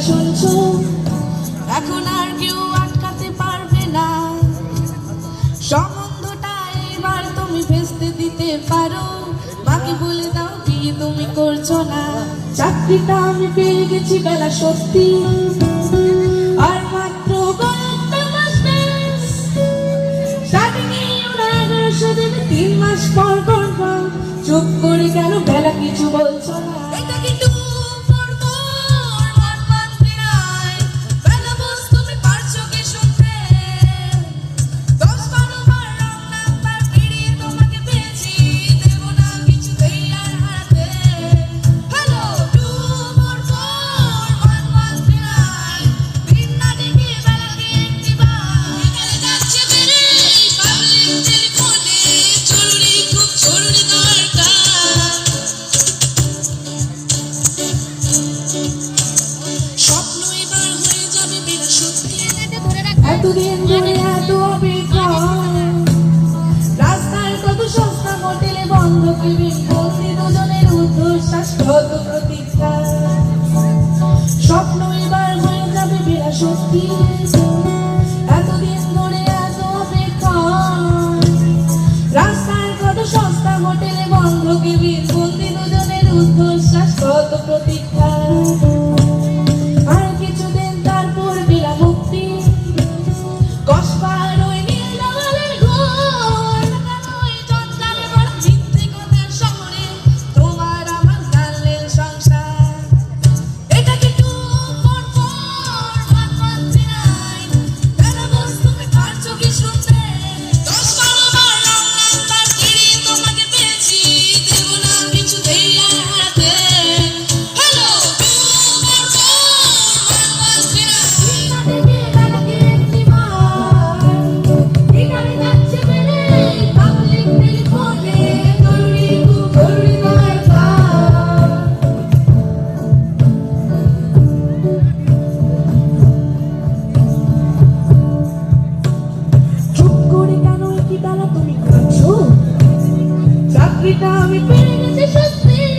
শুনছো? এখন আর কেউ আটকাতে পারবে না। সম্বন্ধটা এবার তুমি ভেস্তে দিতে পারো। বাকি বলে দাও কি তুমি করছ না। চাকরিটা আমি পেয়ে গেছি বেলা সত্যি। আর মাত্র তিন মাস পর পর চুপ করে কেন বেলা কিছু বলছো না? এতদিন ধরে এত রাস্তার কত সস্তা হোটেলে বন্ধ কেবিন বন্দি দুজনের ঊর্ধ্বশ্বাস কত প্রতীক্ষা স্বপ্ন এবার হয়ে যাবে বেলা সত্যি এতদিন ধরে সস্তা বন্ধ কত প্রতীক্ষা বেলা তুমি কাঁদছো চাকরিটা আমি পেয়ে গেছি সত্যি।